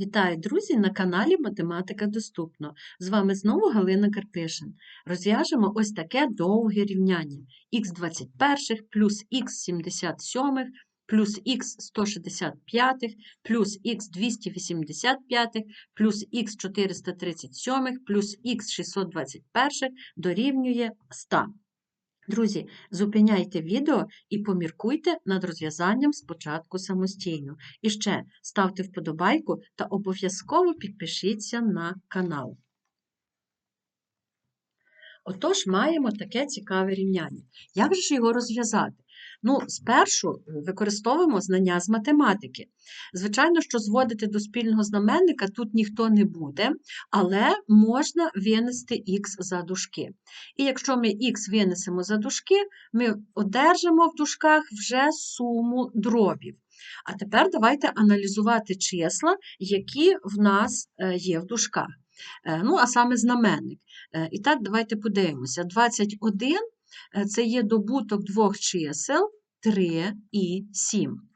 Вітаю, друзі, на каналі Математика Доступно. З вами знову Галина Карпишин. Розв'яжемо ось таке довге рівняння. х21 плюс х77 плюс х165 плюс х285 плюс х437 плюс х621 дорівнює 100. Друзі, зупиняйте відео і поміркуйте над розв'язанням спочатку самостійно. І ще ставте вподобайку та обов'язково підпишіться на канал. Отож, маємо таке цікаве рівняння. Як же його розв'язати? Ну, спершу використовуємо знання з математики. Звичайно, що зводити до спільного знаменника тут ніхто не буде, але можна винести х за дужки. І якщо ми х винесемо за дужки, ми одержимо в дужках вже суму дробів. А тепер давайте аналізувати числа, які в нас е, є в дужках. Е, ну, а саме знаменник. Е, і так, давайте подивимося. 21 це є добуток двох чисел 3 і 7.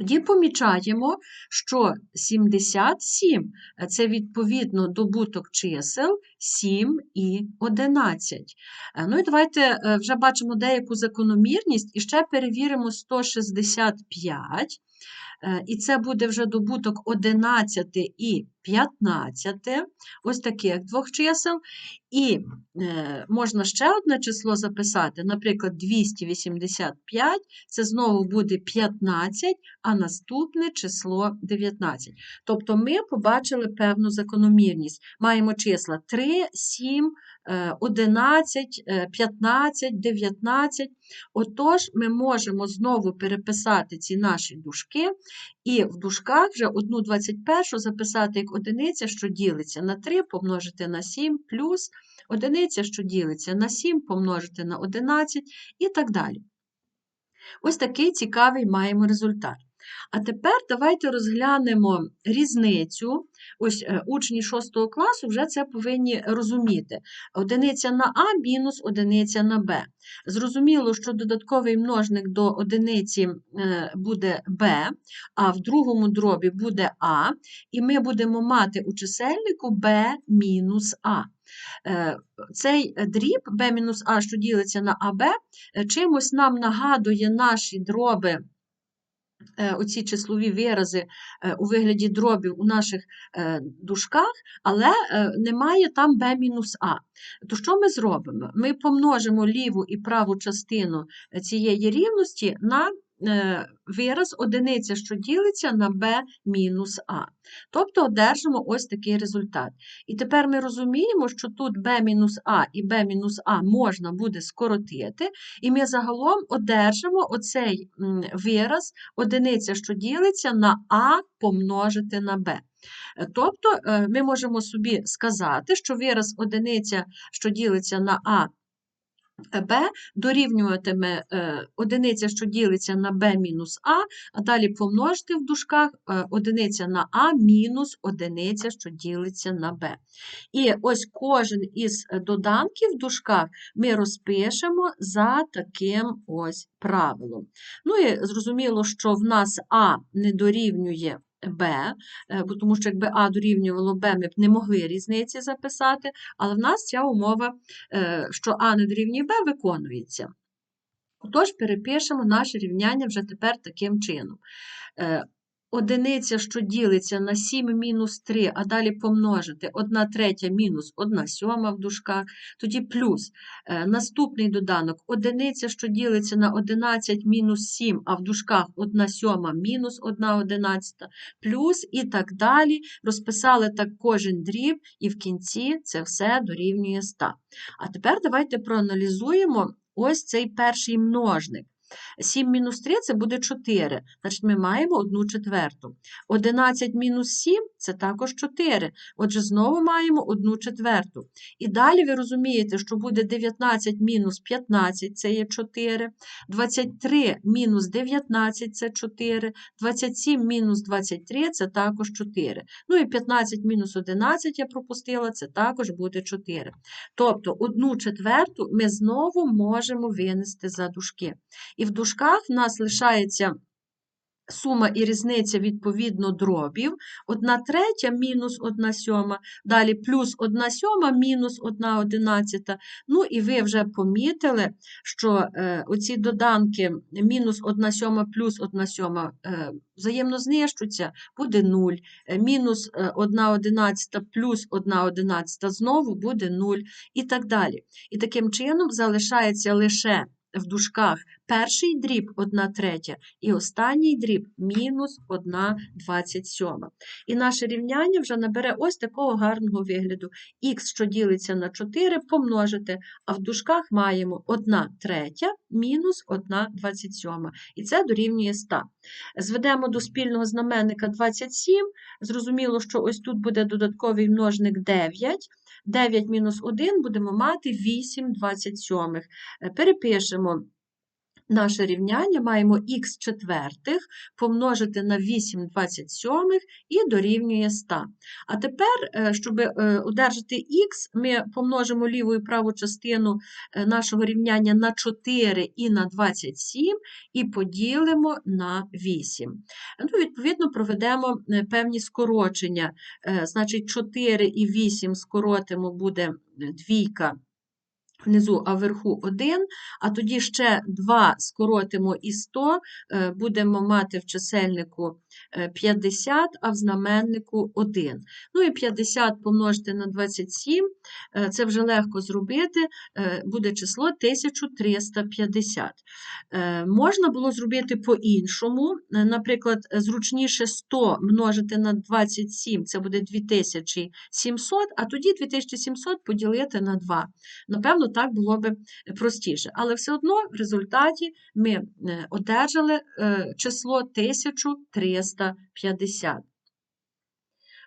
Тоді помічаємо, що 77 це відповідно добуток чисел 7 і 11. Ну і давайте вже бачимо деяку закономірність і ще перевіримо 165. Е, і це буде вже добуток 11 і 15, ось таких двох чисел. І е, можна ще одне число записати, наприклад, 285, це знову буде 15, а наступне число 19. Тобто ми побачили певну закономірність. Маємо числа 3, 7, 11, 15, 19. Отож, ми можемо знову переписати ці наші дужки, і в дужках вже 1,21 записати як одиниця, що ділиться на 3, помножити на 7, плюс одиниця, що ділиться на 7, помножити на 11 і так далі. Ось такий цікавий маємо результат. А тепер давайте розглянемо різницю. Ось е, учні 6 класу вже це повинні розуміти. Одиниця на А мінус одиниця на Б. Зрозуміло, що додатковий множник до одиниці е, буде Б, а в другому дробі буде А, і ми будемо мати у чисельнику Б мінус А. Е, цей дріб b-а, що ділиться на АБ, чимось нам нагадує наші дроби оці числові вирази е, у вигляді дробів у наших е, дужках, але немає там b-а. То що ми зробимо? Ми помножимо ліву і праву частину цієї рівності на Е, вираз одиниця, що ділиться на b мінус а. Тобто одержимо ось такий результат. І тепер ми розуміємо, що тут b мінус а і b мінус а можна буде скоротити, і ми загалом одержимо оцей вираз одиниця, що ділиться на а помножити на b. Е, тобто е, ми можемо собі сказати, що вираз одиниця, що ділиться на а b дорівнюватиме е, одиниця, що ділиться на b мінус а, а далі помножити в дужках е, одиниця на а мінус одиниця, що ділиться на b. І ось кожен із доданків в дужках ми розпишемо за таким ось правилом. Ну і зрозуміло, що в нас а не дорівнює Б, е, тому що якби А дорівнювало Б, ми б не могли різниці записати, але в нас ця умова, е, що А не дорівнює Б, виконується. Отож, перепишемо наше рівняння вже тепер таким чином. Одиниця, що ділиться на 7 мінус 3, а далі помножити 1 третя мінус 1 сьома в дужках, тоді плюс е, наступний доданок одиниця, що ділиться на 11 мінус 7, а в дужках 1 сьома мінус 1 одинадцята, плюс і так далі. Розписали так кожен дріб, і в кінці це все дорівнює 100. А тепер давайте проаналізуємо ось цей перший множник. 7 мінус 3 це буде 4, значить ми маємо 1 четверту. 11 мінус 7 це також 4. Отже, знову маємо 1 четверту. І далі ви розумієте, що буде 19 мінус 15 це є 4, 23 мінус 19 це 4, 27 мінус 23 це також 4. Ну і 15 мінус 11 я пропустила, це також буде 4. Тобто 1 четверту ми знову можемо винести за дужки. І в дужках в нас лишається сума і різниця відповідно дробів. 1 третя мінус 1 сьома, далі плюс 1 сьома мінус 1 одинадцята. Ну і ви вже помітили, що е, оці доданки мінус 1 сьома плюс 1 сьома е, взаємно знищуться, буде 0. Е, мінус е, 1 одинадцята плюс 1 одинадцята знову буде 0 і так далі. І таким чином залишається лише в дужках перший дріб 1 третя і останній дріб мінус 1 27. І наше рівняння вже набере ось такого гарного вигляду. Х, що ділиться на 4, помножити, а в дужках маємо 1 третя мінус 1 27. І це дорівнює 100. Зведемо до спільного знаменника 27. Зрозуміло, що ось тут буде додатковий множник 9. 9 мінус 1 будемо мати 8 27. Перепишемо наше рівняння, маємо х четвертих помножити на 8 27 і дорівнює 100. А тепер, е, щоб е, одержати х, ми помножимо ліву і праву частину е, нашого рівняння на 4 і на 27 і поділимо на 8. Ну, Відповідно, проведемо певні скорочення. Значить, 4 і 8 скоротимо буде двійка внизу, а вверху 1, а тоді ще 2 скоротимо і 100, е, будемо мати в чисельнику 50, е, а в знаменнику 1. Ну і 50 помножити на 27, е, це вже легко зробити, буде число 1350. Можна було зробити по-іншому, наприклад, зручніше 100 множити на 27, це буде 2700, а тоді 2700 поділити на 2. Напевно, так було би простіше. Але все одно в результаті ми е, одержали е, число 1350.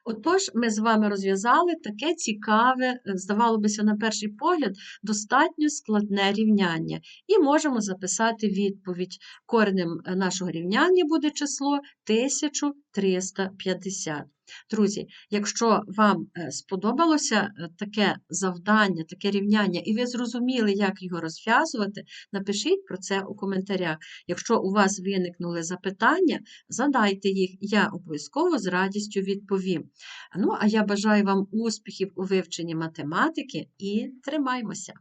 Отож, ми з вами розв'язали таке цікаве, е, здавалося на перший погляд, достатньо складне рівняння. І можемо записати відповідь. Коренем нашого рівняння буде число 1350. Друзі, якщо вам е, сподобалося е, таке завдання, таке рівняння, і ви зрозуміли, як його розв'язувати, напишіть про це у коментарях. Якщо у вас виникнули запитання, задайте їх, я обов'язково з радістю відповім. Ну, а я бажаю вам успіхів у вивченні математики і тримаймося!